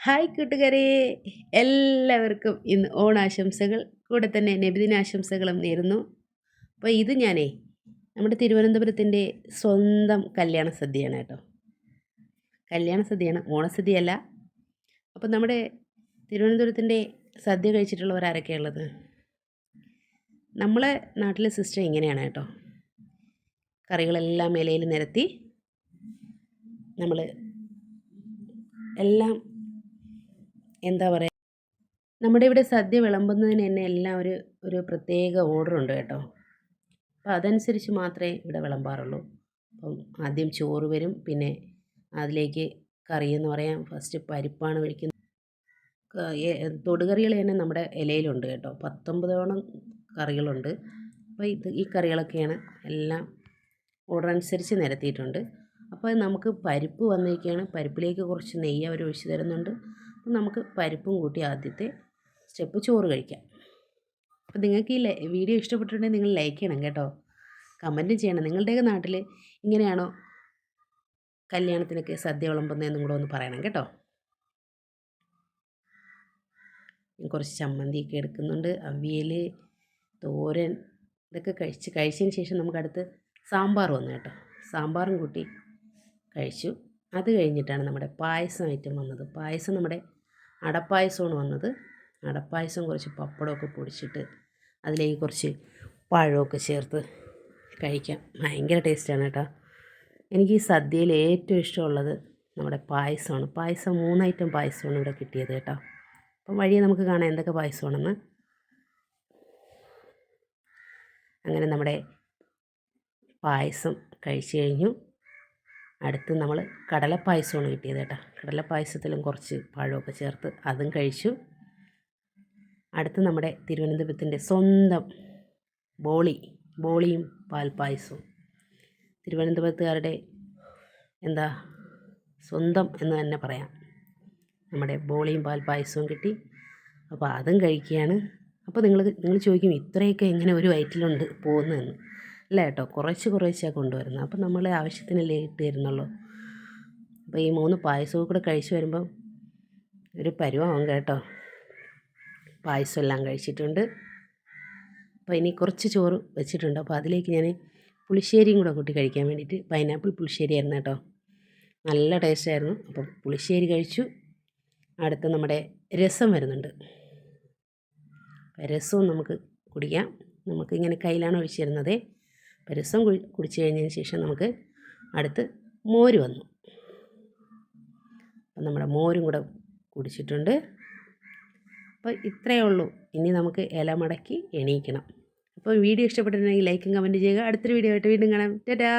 Hi കൂട്ടുകാരെ. എല്ലാവർക്കും ഇന്ന് ഓണാശംസകൾ. കൂടെ തന്നെ നബിദിനാശംസകളും നേരുന്നു. അപ്പോൾ ഇത് ഞാനേ നമ്മുടെ തിരുവനന്തപുരത്തിന്റെ സ്വന്തം കല്യാണ സദ്യയാണ് കേട്ടോ. കല്യാണ സദ്യയാണ്. ഓണസദ്യയല്ല. അപ്പോൾ നമ്മുടെ തിരുവനന്തപുരത്തിന്റെ സദ്യ കഴിച്ചിട്ടുള്ളവർ ആരൊക്കെയുള്ളത് നമ്മളെ നാട്ടിലെ സിസ്റ്റം ഇങ്ങനെയാണ് കേട്ടോ. കറികളെല്ലാം ഇലയിൽ നിരത്തി നമ്മൾ എല്ലാം എന്താ പറയുക നമ്മുടെ ഇവിടെ സദ്യ വിളമ്പുന്നതിന് തന്നെ എല്ലാം ഒരു ഒരു പ്രത്യേക ഓർഡറുണ്ട് കേട്ടോ. അപ്പോൾ അതനുസരിച്ച് മാത്രമേ ഇവിടെ വിളമ്പാറുള്ളൂ. അപ്പം ആദ്യം ചോറ് വരും പിന്നെ അതിലേക്ക് കറി എന്ന് പറയാം. ഫസ്റ്റ് പരിപ്പാണ് ഒഴിക്കുന്നത് തൊടുകറികൾ തന്നെ നമ്മുടെ ഇലയിലുണ്ട് കേട്ടോ. പത്തൊമ്പതോളം കറികളുണ്ട്. അപ്പോൾ ഇത് ഈ കറികളൊക്കെയാണ് എല്ലാം ഓർഡർ അനുസരിച്ച് നിരത്തിയിട്ടുണ്ട്. അപ്പോൾ നമുക്ക് പരിപ്പ് വന്നിരിക്കുകയാണ്. പരിപ്പിലേക്ക് കുറച്ച് നെയ്യ് അവർ ഒഴിച്ചു തരുന്നുണ്ട്. നമുക്ക് പരിപ്പും കൂട്ടി ആദ്യത്തെ സ്റ്റെപ്പ് ചോറ് കഴിക്കാം. അപ്പോൾ നിങ്ങൾക്ക് ഈ വീഡിയോ ഇഷ്ടപ്പെട്ടിട്ടുണ്ടെങ്കിൽ നിങ്ങൾ ലൈക്ക് ചെയ്യണം കേട്ടോ. കമന്റ് ചെയ്യണം. നിങ്ങളുടെയൊക്കെ നാട്ടിൽ ഇങ്ങനെയാണോ കല്യാണത്തിനൊക്കെ സദ്യ വിളമ്പുന്നതെന്നും കൂടെ ഒന്ന് പറയണം കേട്ടോ. കുറച്ച് ചമ്മന്തിയൊക്കെ എടുക്കുന്നുണ്ട്. അവിയൽ തോരൻ ഇതൊക്കെ കഴിച്ച് കഴിച്ചതിന് ശേഷം നമുക്ക് അടുത്ത് സാമ്പാർ വന്നു കേട്ടോ. സാമ്പാറും കൂട്ടി കഴിച്ചു. അത് കഴിഞ്ഞിട്ടാണ് നമ്മുടെ പായസം ഐറ്റം വന്നത്. പായസം നമ്മുടെ അടപ്പായസമാണ് വന്നത്. അടപ്പായസം കുറച്ച് പപ്പടമൊക്കെ പൊടിച്ചിട്ട് അതിലേക്ക് കുറച്ച് പഴമൊക്കെ ചേർത്ത് കഴിക്കാം. ഭയങ്കര ടേസ്റ്റാണ് കേട്ടോ. എനിക്ക് ഈ സദ്യയിൽ ഏറ്റവും ഇഷ്ടമുള്ളത് നമ്മുടെ പായസമാണ്. പായസം മൂന്ന് ഐറ്റം പായസമാണ് ഇവിടെ കിട്ടിയത് കേട്ടോ. അപ്പം വഴിയെ നമുക്ക് കാണാം എന്തൊക്കെ പായസമാണെന്ന്. അങ്ങനെ നമ്മുടെ പായസം കഴിച്ചു കഴിഞ്ഞു. അടുത്ത് നമ്മൾ കടലപ്പായസമാണ് കിട്ടിയത് കേട്ടോ. കടലപ്പായസത്തിലും കുറച്ച് പഴമൊക്കെ ചേർത്ത് അതും കഴിച്ചു. അടുത്ത് നമ്മുടെ തിരുവനന്തപുരത്തിന്റെ സ്വന്തം ബോളി ബോളിയും പാൽപ്പായസവും. തിരുവനന്തപുരത്തുകാരുടെ എന്താ സ്വന്തം എന്ന് തന്നെ പറയാം. നമ്മുടെ ബോളിയും പാൽപ്പായസവും കിട്ടി. അപ്പോൾ അതും കഴിക്കുകയാണ്. അപ്പോൾ നിങ്ങൾ നിങ്ങൾ ചോദിക്കും ഇത്രയൊക്കെ എങ്ങനെ ഒരു വയറ്റിലുണ്ട് പോകുന്നതെന്ന്. അല്ല കേട്ടോ കുറച്ച് കുറേശ്ശേ കൊണ്ടുവരുന്നത്. അപ്പം നമ്മൾ ആവശ്യത്തിനല്ലേ ഇട്ട് തരുന്നുള്ളൂ അപ്പോൾ ഈ മൂന്ന് പായസവും കൂടെ കഴിച്ച് വരുമ്പം ഒരു പരുവാവും കേട്ടോ. പായസം എല്ലാം കഴിച്ചിട്ടുണ്ട്. അപ്പോൾ ഇനി കുറച്ച് ചോറ് വെച്ചിട്ടുണ്ട്. അപ്പോൾ അതിലേക്ക് ഞാൻ പുളിശ്ശേരിയും കൂടെ കൂട്ടി കഴിക്കാൻ വേണ്ടിയിട്ട് പൈനാപ്പിൾ പുളിശ്ശേരി ആയിരുന്നു കേട്ടോ. നല്ല ടേസ്റ്റായിരുന്നു അപ്പം പുളിശ്ശേരി കഴിച്ചു. അടുത്ത് നമ്മുടെ രസം വരുന്നുണ്ട്. രസവും നമുക്ക് കുടിക്കാം. നമുക്ക് ഇങ്ങനെ കയ്യിലാണ് ഒഴിച്ചു തരുന്നത് കുഴി കുടിച്ചു കഴിഞ്ഞതിന് ശേഷം നമുക്ക് അടുത്ത് മോര് വന്നു. അപ്പം നമ്മുടെ മോരും കൂടെ കുടിച്ചിട്ടുണ്ട്. അപ്പോൾ ഇത്രയേ ഉള്ളൂ. ഇനി നമുക്ക് ഇല മടക്കി എണീക്കണം. അപ്പോൾ വീഡിയോ ഇഷ്ടപ്പെട്ടിട്ടുണ്ടെങ്കിൽ ലൈക്കും കമന്റ് ചെയ്യുക. അടുത്തൊരു വീഡിയോ ആയിട്ട് വീണ്ടും കാണാം. ടാറ്റാ!